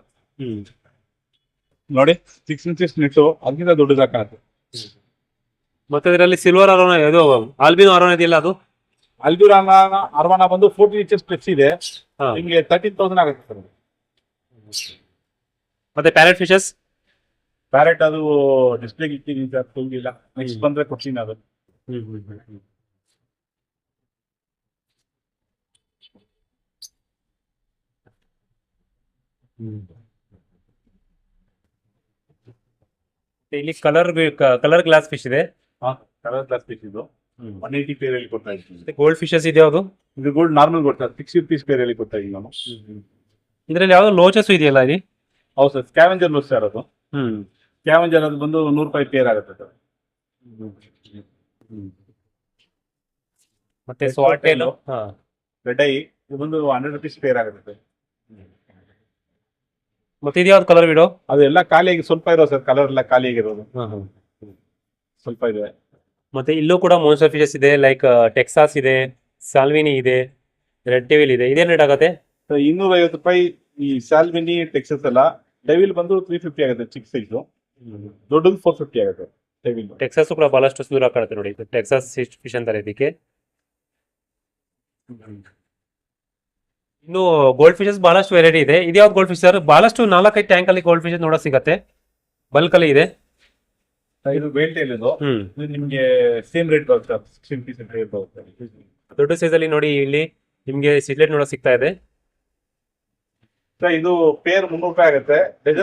ನೋಡಿ ಸಿಕ್ಸ್ ಇಂಚಸ್ ನೆಟ್ಟು ಅದಕ್ಕಿಂತ ದೊಡ್ಡದಾಗತ್ತೆ ಮತ್ತೆ ಇದರಲ್ಲಿ ಸಿಲ್ವರ್ ಅರೋನ ಇದು ಆಲ್ಬಿನೋ ಅರೋನ ಇದೆಯಲ್ಲ ಅದು? ಅಲ್ಬಿರಾನ ಅರ್ವಾನ ಬಂದು ಫೋರ್ಟೀನ್ ಇಂಚಸ್ ಪ್ಲಸ್ ಇದೆ. ನಿಮಗೆ ನಿಮ್ಗೆ ತರ್ಟೀನ್ ತೌಸಂಡ್ ಆಗುತ್ತೆ ಸರ್ ಮತ್ತೆ ಪ್ಯಾರೆಟ್ ಫಿಶಸ್ ಪ್ಯಾರೆಟ್ ಅದು ಡಿಸ್ಪ್ಲೇಗೆ ಇಟ್ಟಿದ್ದೀನಿ ಸರ್ ತುಂಬಿಲ್ಲ ನೆಕ್ಸ್ಟ್ ಬಂದ್ರೆ ಕೊಡ್ತೀನಿ ಅದು. ಇಲ್ಲಿ ಕಲರ್ ಕಲರ್ ಗ್ಲಾಸ್ ಫಿಶ್ ಇದೆ. ಕಲರ್ ಗ್ಲಾಸ್ ಫಿಶ್ ಇದು. ಒನ್ ಏಯ್ಟಿ ಪೇರ್ ಅಲ್ಲಿ ಕೊಡ್ತಾ ಗೋಲ್ಡ್ ಫಿಶಸ್ ಇದೆ ಯಾವುದು? ಇದು ಗೋಲ್ಡ್ ನಾರ್ಮಲ್ ಕೊಡ್ತಾ ಸಿಕ್ಸ್ ರುಪೀಸ್ ಪೇರ್ ಅಲ್ಲಿ ಕೊಡ್ತಾ ಇದ್ದೀನಿ ನಾನು. ಇದ್ರಲ್ಲಿ ಯಾವ್ದು ಲೋಚಸ್ ಇದೆಯಲ್ಲ ಇಲ್ಲಿ? ಹೌದು ಸರ್ ಸ್ಕ್ಯಾವೆಂಜರ್ ಲೋಚಸ್ ಸರ್ ಅದು. ಹ್ಮ್. ಸ್ಕ್ಯಾವೆಂಜರ್ ಅದು ಬಂದು ನೂರು ರೂಪಾಯಿ ಪೇರ್ ಆಗುತ್ತೆ ಸರ್ ಮತ್ತೆ ಸ್ವಾಟೇಲು ರೆಡ್ ಐ ಇದು ಬಂದು ಹಂಡ್ರೆಡ್ ರುಪೀಸ್ ಪೇರ್ ಆಗುತ್ತೆ. ಮತ್ತೆ ಇದ್ಯಾವ್ದು ಕಲರ್ ವಿಡೋ ಅದೆಲ್ಲ ಖಾಲಿಯಾಗಿ ಸ್ವಲ್ಪ ಇರೋ ಸರ್ ಕಲರ್ ಎಲ್ಲ ಖಾಲಿಯಾಗಿರೋದು. ಸ್ವಲ್ಪ ಇದೆ. ಮತ್ತೆ ಇಲ್ಲೂ ಕೂಡ ಮೋನ್ಸ್ಟರ್ ಫಿಶಸ್ ಇದೆ ಲೈಕ್ ಟೆಕ್ಸಾಸ್ ಇದೆ ಸಾಲ್ವಿನಿ ಇದೆ ರೆಡ್ ಟೇವಿಲ್ ಇದೆ. ಇದೇನು ರೇಟ್ ಆಗುತ್ತೆ? ಇನ್ನೂರ ಐವತ್ತು ರೂಪಾಯಿ ಈ ಸಾಲ್ವಿನಿ ಟೆಕ್ಸಾಸ್ ಎಲ್ಲ. ಡೆವಿಲ್ ಬಂದು ತ್ರೀ ಫಿಫ್ಟಿ ಆಗುತ್ತೆ ಚಿಕ್ಕ ಸೈಜು ದೊಡ್ಡದು ಫೋರ್ ಫಿಫ್ಟಿ ಆಗುತ್ತೆ ಡೆವಿಲ್ ಟೆಕ್ಸಾಸ್ ಕೂಡ ಬಹಳಷ್ಟು ಸುಂದರ ಕಾಣುತ್ತೆ ನೋಡಿ. ಟೆಕ್ಸಾಸ್ ಫಿಶ್ ಅಂತಾರೆ ಇದಕ್ಕೆ. ಇನ್ನು ಗೋಲ್ಡ್ ಫಿಶಸ್ ಬಹಳಷ್ಟು ವೆರೈಟಿ ಇದೆ. ಇದು ಯಾವ್ದು ಗೋಲ್ಡ್ ಫಿಶ್ ಸರ್ ಬಹಳಷ್ಟು ನಾಲ್ಕೈದು ಟ್ಯಾಂಕ್ ಅಲ್ಲಿ ಗೋಲ್ಡ್ ಫಿಶಸ್ ನೋಡಕ್ ಸಿಗತ್ತೆ. ಬಲ್ಕ್ ಅಲ್ಲಿ ಇದೆ. ಇದು ಹ್ಮ್. ನಿಮ್ಗೆ ಸೇಮ್ ರೇಟ್ ಬರುತ್ತೆ. ಸಿಕ್ಸ್ಟೀನ್ ಪೀಸ್ ರೇಟ್ ಬರುತ್ತೆ. ದೊಡ್ಡ ಸೈಜ್ ಅಲ್ಲಿ ನೋಡಿ ಇಲ್ಲಿ ನಿಮ್ಗೆ ಸಿಗ್ಲೆಟ್ ನೋಡಕ್ ಸಿಗ್ತಾ ಇದೆ. ಸರ್ ಇದು ಪೇರ್ ಮುನ್ನೂರು ರೂಪಾಯಿ ಆಗುತ್ತೆ.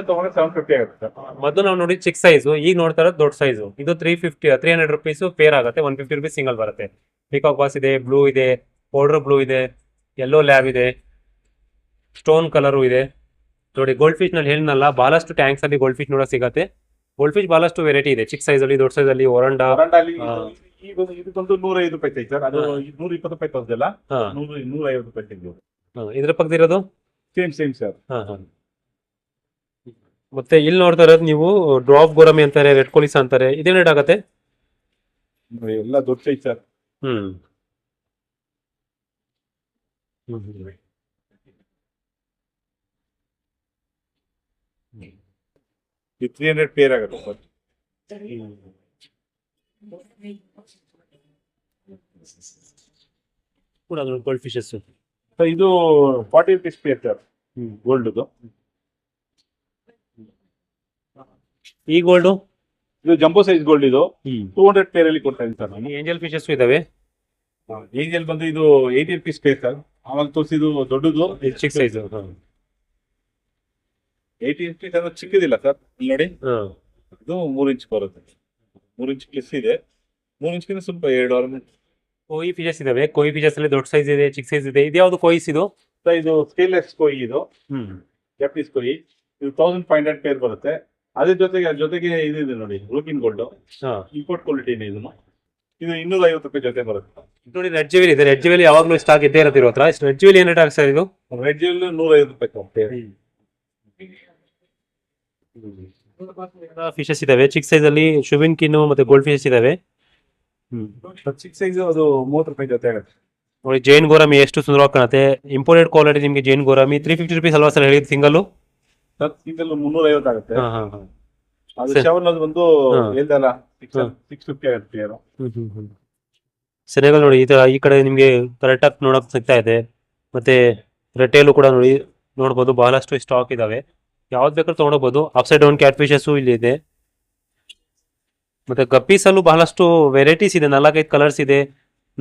ತಗೊಂಡ್ರೆ ಸೆವೆನ್ ಫಿಫ್ಟಿ ಆಗುತ್ತೆ. ಮೊದಲು ನಾವು ನೋಡಿ ಚಿಕ್ಕ ಸೈಜ್ ಈಗ ನೋಡ್ತಾ ಇರೋದು ದೊಡ್ಡ ಸೈಜ್ ಇದು three fifty three hundred rupees pair ಆಗುತ್ತೆ. ಒನ್ ಫಿಫ್ಟಿ ರುಪೀಸ್ ಸಿಂಗಲ್ ಬರುತ್ತೆ. ಪಿಕಾಕ್ ಬಾಸ್ ಇದೆ ಬ್ಲೂ ಇದೆ ಪೌಡರ್ ಬ್ಲೂ ಇದೆ ಯೆಲ್ಲೋ ಲ್ಯಾಬ್ ಇದೆ. ಸ್ಟೋನ್ ಕಲರು ಇದೆ. ನೋಡಿ ಗೋಲ್ಡ್ ಫಿಶ್ನಲ್ಲಿ ಹೇಳಿದ್ನಲ್ಲ ಬಹಳಷ್ಟು ಟ್ಯಾಂಕ್ಸ್ ಅಲ್ಲಿ ಗೋಲ್ಡ್ ಫಿಶ್ ನೋಡಕ್ ಸಿಗತ್ತೆ. ಗೋಲ್ಡ್ ಫಿಶ್ ಬಹಳಷ್ಟು ವೆರೈಟಿ ಇದೆ. ಚಿಕ್ಕ ಸೈಜ್ ಅಲ್ಲಿ ದೊಡ್ಡ ಸೈಜ್ ಅಲ್ಲಿ ಒರಂಡ. ವರಂಡಲ್ಲಿ ಹಾ. ಈ ಬಂದು ಇದಕ್ಕೊಂದು ನೂರ ಐದು ರೂಪಾಯಿ ಸರ್. ಅದು. ನೂರ ಇಪ್ಪತ್ತು ರೂಪಾಯಿ ತೋರಿಸಲ್ಲ ಹಾ, ನೂರ ನೂರ ಐವತ್ತು ರೂಪಾಯಿ ಇದ್ರ ಪಕ್ಕದಿರೋದು ಸೇಮ್ ಸೇಮ್ ಸರ್ ಹಾ ಹಾ. ಮತ್ತೆ ಇಲ್ಲಿ ನೋಡ್ತಾ ಇರೋದು ನೀವು ಡ್ರಾಪ್ ಗೋರಮಿ ಅಂತಾರೆ ರೆಡ್ ಕೋಲಿಸ್ ಅಂತಾರೆ ಇದೇನ್ ರೇಟ್ ಆಗತ್ತೆ? ಎಲ್ಲ ದೊಡ್ಡ ಸೈಜ್ ಸರ್ ಹ್ಮ್. ಈ ತ್ರೀ ಹಂಡ್ರೆಡ್ ಪೇರ್ ಆಗುತ್ತೆ ಸರ್ ಕೂಡ ಗೋಲ್ಡ್ ಫಿಶಸ್ ಸರ್ ಇದು ಫಾರ್ಟಿ ರುಪೀಸ್ ಪೇರ್ ಸರ್ ಗೋಲ್ಡ್ದು ಈ ಗೋಲ್ಡು ಇದು ಜಂಬೋ ಸೈಜ್ ಗೋಲ್ಡ್ ಇದು. ಟೂ ಹಂಡ್ರೆಡ್ ಪೇರ್ ಅಲ್ಲಿ ಕೊಡ್ತಾ ಇದ್ದೀನಿ ಸರ್ ನಾನು. ಏಂಜಲ್ ಫಿಶಸ್ ಇದಾವೆ? ಏಂಜಲ್ ಬಂದು ಇದು ಏಯ್ಟಿ ರುಪೀಸ್ ಪೇರ್ ಸರ್ ಆವಾಗ ತೋರಿಸಿದ್ದು ದೊಡ್ಡದು. ಚಿಕ್ಕ ಸೈಜ್ ಏಯ್ಟಿ ಪೀಸ್ ಅಂದ್ರೆ ಚಿಕ್ಕದಿಲ್ಲ ಸರ್. ಇಲ್ಲಿ ನೋಡಿ ಇದು ಮೂರು ಇಂಚ್ ಬರುತ್ತೆ. ಮೂರು ಇಂಚ್ ಪ್ಲಸ್ ಇದೆ. ಮೂರು ಇಂಚ್ಗಿಂತ ಸ್ವಲ್ಪ ಎರಡು ವಾರ ಕೋಯಿ ಫೀಚರ್ಸ್ ಇದಾವೆ. ಕೋಯಿ ಫೀಚರ್ಸ್ ಅಲ್ಲಿ ದೊಡ್ಡ ಸೈಜ್ ಇದೆ ಚಿಕ್ಕ ಸೈಜ್ ಇದೆ. ಇದ್ಯಾವ್ದು ಕೋಯಿಸ್ ಇದು? ಇದು ಸ್ಟೇನ್ಲೆಸ್ ಕೋಯಿ ಇದು. ಜಪನೀಸ್ ಕೋಯಿ ಇದು ತೌಸಂಡ್ ಫೈವ್ ಹಂಡ್ರೆಡ್ ಪೇರ್ ಬರುತ್ತೆ. ಅದ್ರ ಜೊತೆಗೆ ಅದ್ರ ಜೊತೆಗೆ ಇದು ಇದೆ ನೋಡಿ ರೂಕಿನ್ ಗೋಲ್ಡ್ ಇಂಪೋರ್ಟ್ ಕ್ವಾಲಿಟಿ ಇದೆ ಇದನ್ನು. ಇದು ಇನ್ನೂರ ಐವತ್ತು ರೂಪಾಯಿ ಜೊತೆ ಬರುತ್ತೆ. ನೋಡಿ ರೆಡ್ ಜೆವಿಲ್ ಇದೆ. ರೆಡ್ ಜೆವಿಲ್ ಯಾವಾಗಲೂ ಸ್ಟಾಕ್ ಇದ್ದೇ ಇರುತ್ತೆ ಇರೋ ಹತ್ರ. ರೆಡ್ ಜೆವಿಲ್ ಏನ್ ರೇಟ್ ಸರ್ ಇದು ರೆಡ್ ಜಿಲ್ ನೂರ ಐವತ್ತು ರೂಪಾಯಿ ಫಿಶಸ್ ಇದಾವೆ? ಚಿಕ್ಕ ಸೈಜ್ ಅಲ್ಲಿ ಶುಬಿನ್ ಕಿನ್ನು ಮತ್ತೆ ಗೋಲ್ಡ್ ಫಿಶಸ್ ಇದಾವೆ? ಸೈಜ್ ಅದು ಮೂವತ್ತು ರೂಪಾಯಿ ಜೊತೆ ಆಗುತ್ತೆ. ನೋಡಿ ಜೈನ್ ಗೋರಾಮಿ ಎಷ್ಟು ಸುಂದರವಾಗಿ ಕಾಣುತ್ತೆ. ಇಂಪೋರ್ಟೆಡ್ ಕ್ವಾಲಿಟಿ ನಿಮಗೆ giant gourami three fifty rupees ಅಲ್ವಾ ಸರ್ ಹೇಳಿದ್ ಸಿಂಗಲ್ ಮುನ್ನೂರ ಐವತ್ತು ಆಗುತ್ತೆ. ಅದು ಅದು ಬಂದು. ಹೇಳ್ದಲ್ಲ ಸಿಕ್ಸ್ ಫಿಫ್ಟಿ ಆಗುತ್ತೆ ಸೆನೆಗಲ್ ನೋಡಿ ಈ ತರ ಈ ಕಡೆ ನಿಮಗೆ ಕರೆಕ್ಟ್ ಆಗಿ ನೋಡಕ್ ಸಿಗ್ತಾ ಇದೆ. ಮತ್ತೆ ರೆಟೇಲು ಕೂಡ ನೋಡಿ ನೋಡ್ಬೋದು ಬಹಳಷ್ಟು ಸ್ಟಾಕ್ ಇದಾವೆ. ಯಾವ್ದು ಬೇಕಾದ್ರೂ ತೊಗೊಂಡೋಗ್ಬೋದು ಅಪ್ಸೈಡ್ ಡೌನ್ ಕ್ಯಾಟ್ ಫಿಶಸ್ಸು ಇಲ್ಲಿ ಇದೆ. ಮತ್ತೆ ಗಪ್ಪೀಸ್ ಅಲ್ಲೂ ಬಹಳಷ್ಟು ವೆರೈಟೀಸ್ ಇದೆ. ನಾಲ್ಕೈದು ಕಲರ್ಸ್ ಇದೆ.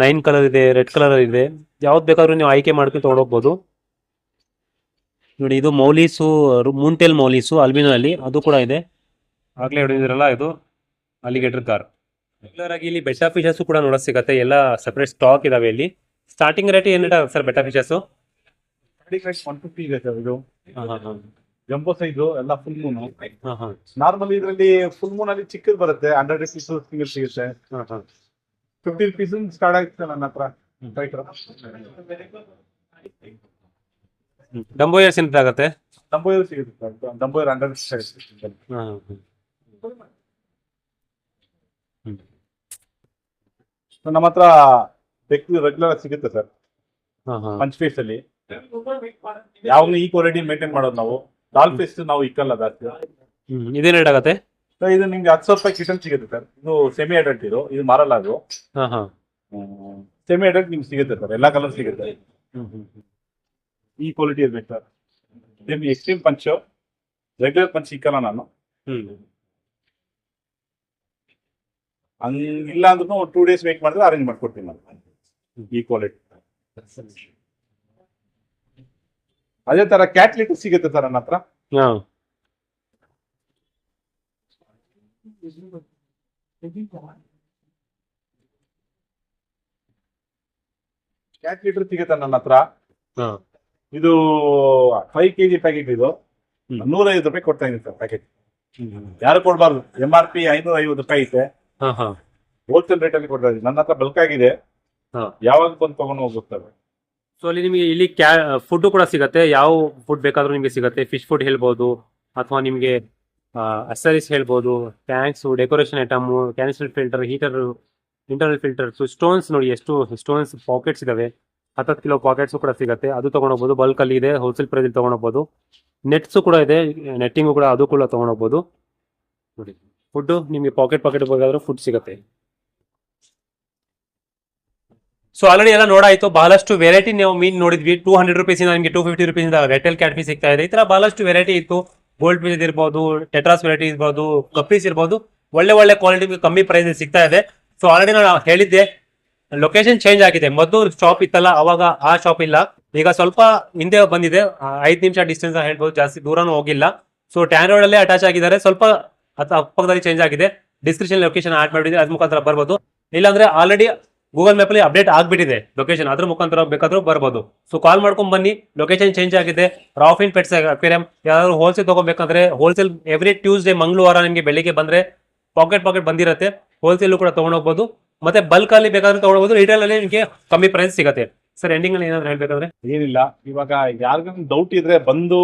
ನೈನ್ ಕಲರ್ ಇದೆ ರೆಡ್ ಕಲರ್ ಇದೆ. ಯಾವ್ದು ಬೇಕಾದ್ರೂ ನೀವು ಆಯ್ಕೆ ಮಾಡ್ಕೊಂಡು ತೊಗೊಂಡೋಗ್ಬೋದು ನೋಡಿ ಇದು ಮೌಲೀಸು ಮೂಂಟೆಲ್ ಮೌಲೀಸು ಅಲ್ಬಿನೋ ಅಲ್ಲಿ. ಅದು ಕೂಡ ಇದೆ. ಆಗ್ಲೇ ಹಿಡಿದಿರಲ್ಲ ಇದು? ಅಲಿಗೇಟರ್ ಕಾರ್ ರೆಗ್ಯುಲರ್ ಆಗಿ ಇಲ್ಲಿ ಬೆಟ್ಟ ಫಿಶಸ್ ಕೂಡ ನೋಡಕ್ ಸಿಗುತ್ತೆ. ಎಲ್ಲ ಸೆಪರೇಟ್ ಸ್ಟಾಕ್ ಇದಾವೆ ಇಲ್ಲಿ. ಸ್ಟಾರ್ಟಿಂಗ್ ರೇಟ್ ಏನಿದೆ sir betta fishes one fifty ಇದೆ ಸರ್ ಇದು. ಜಂಬೋ ಸೈಜು ಎಲ್ಲ ಫುಲ್ ಮೂನ್ ನಾರ್ಮಲ್ ಇದರಲ್ಲಿ ಫುಲ್ ಮೂನ್ ಅಲ್ಲಿ ಚಿಕ್ಕದ್ ಬರುತ್ತೆ ಹಂಡ್ರೆಡ್ ರುಪೀಸ್ ಸಿಂಗಲ್ ಸಿಗುತ್ತೆ. ಫಿಫ್ಟಿ ರುಪೀಸ್ ಸ್ಟಾರ್ಟ್ ಆಗುತ್ತೆ ನನ್ನ ಹತ್ರ. ಡಂಬೋ ಏರ್ ಸಿಂತ ಎಂತ ಡಂಬೋ ಡಂಬೋಯರ್ ಸಿಗುತ್ತೆ ಸರ್ ಡಂಬೋಯರ್ ಹಂಡ್ರೆಡ್ ಆಗುತ್ತೆ. ನಮ್ಮ ಹತ್ರ ಬೆಕ್ಕು ರೆಗ್ಯುಲರ್ ಸಿಗುತ್ತೆ ಸರ್. ಪಂಚ್ ಪೀಸ್ ಅಲ್ಲಿ. ಯಾವಾಗಲೂ ಈ ಕ್ವಾಲಿಟಿ ಮೇಂಟೈನ್ ಮಾಡೋದು ನಾವು. ಡಾಲ್ ಪೇಸ್ಟ್ ನಾವು ಇಕ್ಕಲ್ಲ ಜಾಸ್ತಿ ಇದೇನ್ ರೇಟ್ ಆಗತ್ತೆ? ಇದು ನಿಮ್ಗೆ ಹತ್ತು ಸಾವಿರ ರೂಪಾಯಿ ಕಿಟನ್ ಸಿಗುತ್ತೆ ಸರ್ ಇದು ಸೆಮಿ ಅಡಲ್ಟ್ ಇದು. ಇದು ಮಾರಲ್ಲ ಅದು. ಹಾ ಹಾ. ಸೆಮಿ ಅಡಲ್ಟ್ ನಿಮ್ಗೆ ಸಿಗುತ್ತೆ ಸರ್ ಎಲ್ಲಾ ಕಲರ್ ಸಿಗುತ್ತೆ. ಈ ಕ್ವಾಲಿಟಿ ಇರ್ಬೇಕು ಸರ್ ನಿಮ್ಗೆ ಎಕ್ಸ್ಟ್ರೀಮ್ ಪಂಚ್ ರೆಗ್ಯುಲರ್ ಪಂಚ್ ಸಿಕ್ಕಲ್ಲ ನಾನು. ಹ್ಮ್. ಹಂಗಿಲ್ಲ ಅಂದ್ರೂ ಟೂ ಡೇಸ್ ವೇಟ್ ಮಾಡಿದ್ರೆ ಅರೇಂಜ್ ಮಾಡ್ಕೊಡ್ತೀನಿ ನಾನು. ಈ ಕ್ವಾಲಿಟಿ ಅದೇ ತರ ಕ್ಯಾಟ್ ಲೀಟರ್ ಸಿಗುತ್ತೆ ಸರ್ ನನ್ನ ಹತ್ರ. ಹಾ. ಕ್ಯಾಟ್ ಲೀಟರ್ ಸಿಗುತ್ತೆ ನನ್ನ ಹತ್ರ. ಇದು ಫೈವ್ ಕೆಜಿ ಪ್ಯಾಕೆಟ್ ಇದು. ಹ್ಮ್. ನೂರ ಐವತ್ತು ರೂಪಾಯಿ ಕೊಡ್ತಾ ಇದೀನಿ ಸರ್ ಪ್ಯಾಕೆಟ್ ಯಾರು ಕೊಡಬಾರ್ದು? ಎಂ ಆರ್ ಪಿ ಐನೂರ ಐವತ್ತು ರೂಪಾಯಿ ಐತೆ. ಹೋಲ್ಸೇಲ್ ರೇಟ್ ಅಲ್ಲಿ ಕೊಡ್ತಾ ಇದೀನಿ. ನನ್ನ ಹತ್ರ ಬಲ್ಕ್ ಆಗಿದೆ. ಯಾವಾಗ ಬಂದು ತಗೊಂಡು ಹೋಗ್ತಾರೆ ಸೊ ಅಲ್ಲಿ ನಿಮಗೆ ಇಲ್ಲಿ ಕ್ಯಾ ಫುಡ್ ಕೂಡ ಸಿಗತ್ತೆ. ಯಾವ ಫುಡ್ ಬೇಕಾದರೂ ನಿಮಗೆ ಸಿಗತ್ತೆ. ಫಿಶ್ ಫುಡ್ ಹೇಳ್ಬೋದು, ಅಥವಾ ನಿಮಗೆ ಅಸರೀಸ್ ಹೇಳ್ಬೋದು. Tanks decoration item canister filter heater internal filter so stones ನೋಡಿ, ಎಷ್ಟು ಸ್ಟೋನ್ಸ್ ಪಾಕೆಟ್ಸ್ ಇದಾವೆ. ಹತ್ತತ್ತು ಕಿಲೋ ಪಾಕೆಟ್ಸ್ ಕೂಡ ಸಿಗುತ್ತೆ. ಅದು ತೊಗೊಂಡೋಗ್ಬೋದು. ಬಲ್ಕ್ ಅಲ್ಲಿ ಇದೆ. Wholesale price ತೊಗೊಂಡೋಗ್ಬೋದು. ನೆಟ್ಸು ಕೂಡ ಇದೆ. ನೆಟ್ಟಿಂಗು ಕೂಡ, ಅದು ಕೂಡ ತೊಗೊಂಡೋಗ್ಬೋದು. ನೋಡಿ ಫುಡ್ಡು ನಿಮಗೆ ಪಾಕೆಟ್ ಪಾಕೆಟ್ ಬೇಕಾದರೂ ಫುಡ್ ಸಿಗತ್ತೆ. ಸೊ ಆಲ್ರೆಡಿ ಎಲ್ಲ ನೋಡಾಯಿತು. ಬಹಳಷ್ಟು ವೆರೈಟಿ ನಾವು ಮೀನ್ ನೋಡಿದ್ವಿ. ಟೂ ಹಂಡ್ರೆಡ್ ರುಪೀಸಿಂದ ನಿಮಗೆ ಟೂ ಫಿಫ್ಟಿ ರುಪೀಸಿಂದ ರೆಟೆಲ್ ಕ್ಯಾಟ್ ಫೀಸ್ ಸಿಗ್ತಾ ಇದೆ. ಈ ತರ ಬಹಳಷ್ಟು ವೆರೈಟಿ ಇತ್ತು. ಗೋಲ್ಡ್ ಪೀಸ್ ಇರ್ಬೋದು ಟೆಟ್ರಾಸ್ ವೆರೈಟಿ ಇರ್ಬೋದು ಕಪ್ಪೀಸ್ ಇರ್ಬೋದು. ಒಳ್ಳೆ ಒಳ್ಳೆ ಕ್ವಾಲಿಟಿ ಕಮ್ಮಿ ಪ್ರೈಸ್ ಸಿಗ್ತಾ ಇದೆ. ಸೊ ಆಲ್ರೆಡಿ ನಾನು ಹೇಳಿದ್ದೆ ಲೊಕೇಶನ್ ಚೇಂಜ್ ಆಗಿದೆ. ಮೊದಲು ಶಾಪ್ ಇತ್ತಲ್ಲ, ಅವಾಗ ಆ ಶಾಪ್ ಇಲ್ಲ. ಈಗ ಸ್ವಲ್ಪ ಹಿಂದೆ ಬಂದಿದೆ. ಐದು ನಿಮಿಷ ಡಿಸ್ಟೆನ್ಸ್ ಹೇಳ್ಬೋದು, ಜಾಸ್ತಿ ದೂರನೂ ಹೋಗಿಲ್ಲ. ಸೊ ಟ್ಯಾನ್ ರೋಡ್ ಅಟ್ಯಾಚ್ ಆಗಿದ್ದಾರೆ. ಸ್ವಲ್ಪ ಅಕ್ಕಪಕ್ಕದಲ್ಲಿ ಚೇಂಜ್ ಆಗಿದೆ. ಡಿಸ್ಕ್ರಿಪ್ಷನ್ ಲೊಕೇಶನ್ ಆಡ್ ಮಾಡಿದ್ರೆ ಅದ್ ಮುಖಾಂತರ ಬರ್ಬೋದು. ಇಲ್ಲಾಂದ್ರೆ ಆಲ್ರೆಡಿ ಗೂಗಲ್ ಮ್ಯಾಪ್ ಅಲ್ಲಿ ಅಪ್ಡೇಟ್ ಆಗ್ಬಿಟ್ಟಿದೆ. ಲೊಕೇಶನ್ ಅದ್ರ ಮುಖಾಂತರ ಬೇಕಾದ್ರೂ ಬರ್ಬೋದು. ಸೊ ಕಾಲ್ ಮಾಡ್ಕೊಂಡ್ ಬನ್ನಿ. ಲೊಕೇಶನ್ ಚೇಂಜ್ ಆಗಿದೆ. ರಾಫಿನ್ ಪೆಟ್ಸ್ ಅಕ್ವೇರಿಯಂ ಯಾರಾದ್ರೂ ಹೋಲ್ಸೇಲ್ ತಗೋಬೇಕಂದ್ರೆ ಹೋಲ್ಸೇಲ್ ಎವ್ರಿ ಟ್ಯೂಸ್ಡೇ ಮಂಗಳವಾರ ನಿಮಗೆ ಬೆಳಿಗ್ಗೆ ಬಂದ್ರೆ ಪಾಕೆಟ್ ಪಾಕೆಟ್ ಬಂದಿರುತ್ತೆ. ಹೋಲ್ಸೇಲ್ ಕೂಡ ತೊಗೊಂಡೋಗ್ಬೋದು ಮತ್ತೆ ಬಲ್ಕ್ ಅಲ್ಲಿ ಬೇಕಾದ್ರೆ ತಗೊಳ್ಬಹುದು ರಿಟೇಲ್ ಅಲ್ಲಿ ನಿಮಗೆ ಕಮ್ಮಿ ಪ್ರೈಸ್ ಸಿಗುತ್ತೆ. ಸರ್ ಎಂಡಿಂಗ್ ಅಲ್ಲಿ ಏನಾದ್ರು ಹೇಳ್ಬೇಕಾದ್ರೆ? ಏನಿಲ್ಲ. ಇವಾಗ ಯಾರಿಗೂ ಡೌಟ್ ಇದ್ರೆ ಬಂದು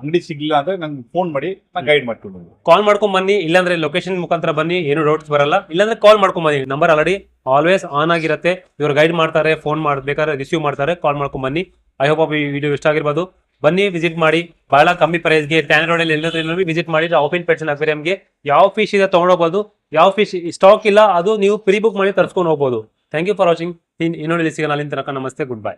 ಅಂಗಡಿ ಸಿಗ್ಲಿಲ್ಲ ಅಂದ್ರೆ ನಂಗೆ ಫೋನ್ ಮಾಡಿ ನಾನು ಗೈಡ್ ಮಾಡ್ಕೊಂಡು ಕಾಲ್ ಮಾಡ್ಕೊಂಡ್ ಬನ್ನಿ. ಇಲ್ಲಾಂದ್ರೆ ಲೊಕೇಶನ್ ಮುಖಾಂತರ ಬನ್ನಿ. ಏನು ಡೌಟ್ಸ್ ಬರಲ್ಲ. ಇಲ್ಲಾಂದ್ರೆ ಕಾಲ್ ಮಾಡ್ಕೊಂಡ್ ಬನ್ನಿ. ನಂಬರ್ ಆಲ್ರೆಡಿ ಆಲ್ವೇಸ್ ಆನ್ ಆಗಿರುತ್ತೆ. ಇವ್ರು ಗೈಡ್ ಮಾಡ್ತಾರೆ ಫೋನ್ ಮಾಡ್ಬೇಕಾದ್ರೆ ರಿಸೀವ್ ಮಾಡ್ತಾರೆ. ಕಾಲ್ ಮಾಡ್ಕೊಂಡ್ ಬನ್ನಿ. ಐ ಹೋಪ್ ಈ ವಿಡಿಯೋ ಇಷ್ಟ ಆಗಿರ್ಬೋದು. ಬನ್ನಿ ವಿಸಿಟ್ ಮಾಡಿ. ಬಹಳ ಕಮ್ಮಿ ಪ್ರೈಸ್ಗೆ ಟ್ಯಾನ್ ರೋಡ್ ಅಲ್ಲಿ ಎಲ್ಲರೂ ವಿಸಿಟ್ ಮಾಡಿ. ಓಪನ್ ಪೆಟ್ಸ್ ಅಕ್ವೇರಿಯಂಗೆ ಯಾವ ಫಿಶ್ ಇದೆ ತಗೊಂಡೋಗ್ಬೋದು ಯಾವ ಫಿಶ್ ಸ್ಟಾಕ್ ಇಲ್ಲ ಅದು ನೀವು ಪ್ರೀ ಬುಕ್ ಮಾಡಿ ತರ್ಸ್ಕೊಂಡು ಹೋಗ್ಬೋದು. ಥ್ಯಾಂಕ್ ಯು ಫಾರ್ ವಾಚಿಂಗ್ ಇನ್ನೊಂದು ಸಿಗೋಣ ಅಲ್ಲಿಂದ ತನಕ ನಮಸ್ತೆ ಗುಡ್ ಬೈ